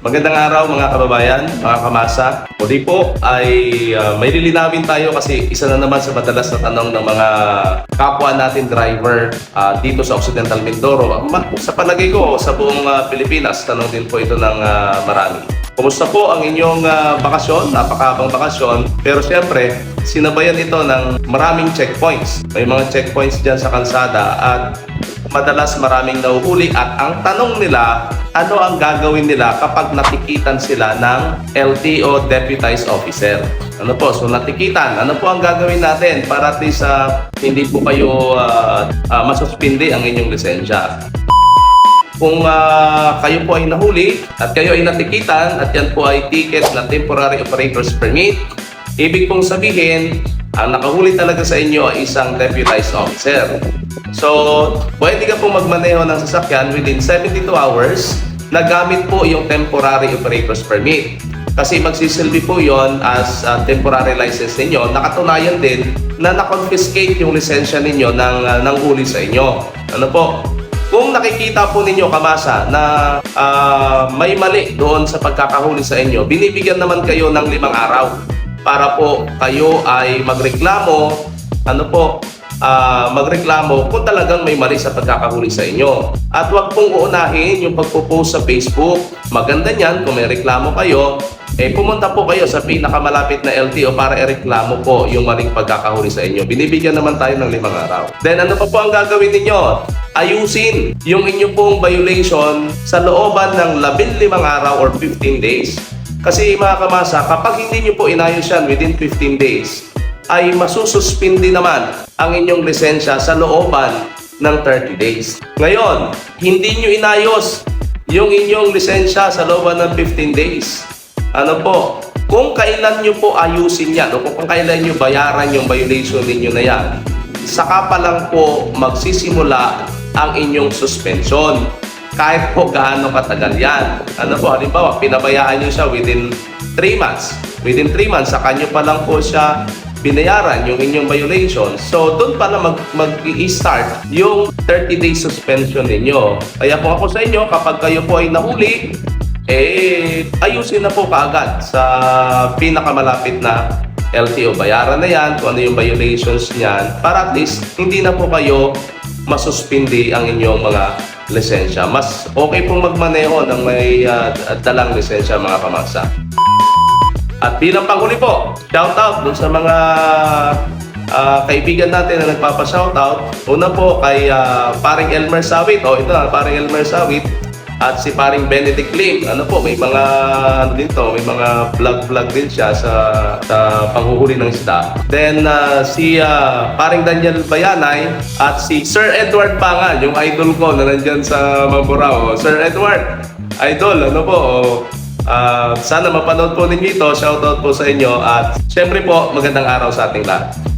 Magandang araw mga kababayan, mga kamasa. Muli po ay ah, may lilinawin tayo kasi isa na naman sa madalas na tanong ng mga kapwa natin driver ah, dito sa Occidental Mindoro. Sa palagay ko, sa buong ah, Pilipinas, tanong din po ito ng ah, marami. Kumusta po ang inyong ah, bakasyon? Napakahabang bakasyon. Pero siyempre, sinabayan ito ng maraming checkpoints. May mga checkpoints dyan sa kalsada at madalas maraming nahuhuli at ang tanong nila, ano ang gagawin nila kapag natikitan sila ng LTO Deputized Officer? Ano po? So natikitan, ano po ang gagawin natin para at least ah, hindi po kayo uh, masuspindi ang inyong lisensya? Kung ah, kayo po ay nahuli at kayo ay natikitan at yan po ay ticket na temporary operator's permit, ibig pong sabihin, ang nakahuli talaga sa inyo ay isang deputized officer. So, pwede ka pong magmaneho ng sasakyan within 72 hours na gamit po yung temporary operator's permit. Kasi magsisilbi po yon as a temporary license ninyo. Nakatunayan din na na-confiscate yung lisensya ninyo ng, uh, ng huli sa inyo. Ano po? Kung nakikita po ninyo kamasa na ah, may mali doon sa pagkakahuli sa inyo, binibigyan naman kayo ng limang araw para po kayo ay magreklamo, ano po, ah, magreklamo kung talagang may mali sa pagkakahuli sa inyo. At huwag pong uunahin yung pagpo-post sa Facebook. Maganda niyan kung may reklamo kayo, eh pumunta po kayo sa pinakamalapit na LTO para ireklamo po yung maling pagkakahuli sa inyo. Binibigyan naman tayo ng limang araw. Then ano pa po ang gagawin ninyo? Ayusin yung inyo pong violation sa looban ng 15 araw or 15 days. Kasi mga kamasa, kapag hindi nyo po inayos yan within 15 days, ay masususpindi naman ang inyong lisensya sa looban ng 30 days. Ngayon, hindi nyo inayos yung inyong lisensya sa looban ng 15 days. Ano po, kung kailan nyo po ayusin yan o kung kailan nyo bayaran yung violation ninyo na yan, saka pa lang po magsisimula ang inyong suspension. Kahit po gaano katagal yan. Ano po, halimbawa, pinabayaan nyo siya within 3 months. Within 3 months, saka nyo pa lang po siya binayaran yung inyong violation. So, doon pa na mag, mag-i-start yung 30-day suspension ninyo. Kaya kung ako sa inyo, kapag kayo po ay nahuli, eh, ayusin na po kaagad sa pinakamalapit na LTO. Bayaran na yan kung ano yung violations niyan para at least hindi na po kayo masuspindi ang inyong mga lisensya. Mas okay pong magmaneho ng may ah, dalang lisensya mga kamasa. At bilang panghuli po, shout out dun sa mga ah, kaibigan natin na nagpapa-shoutout. Una po kay ah, paring Elmer Sawit. O ito na, paring Elmer Sawit. At si paring Benedict Lim. Ano po, may mga ano dito, may mga vlog-vlog din siya sa, sa panghuhuli ng isda. Then ah, si ah, paring Daniel Bayanay at si Sir Edward Pangal, yung idol ko na nandyan sa Mamburao. Sir Edward, idol, ano po, Ah, sana mapanood po ninyo ito. Shoutout po sa inyo. At syempre po, magandang araw sa ating lahat.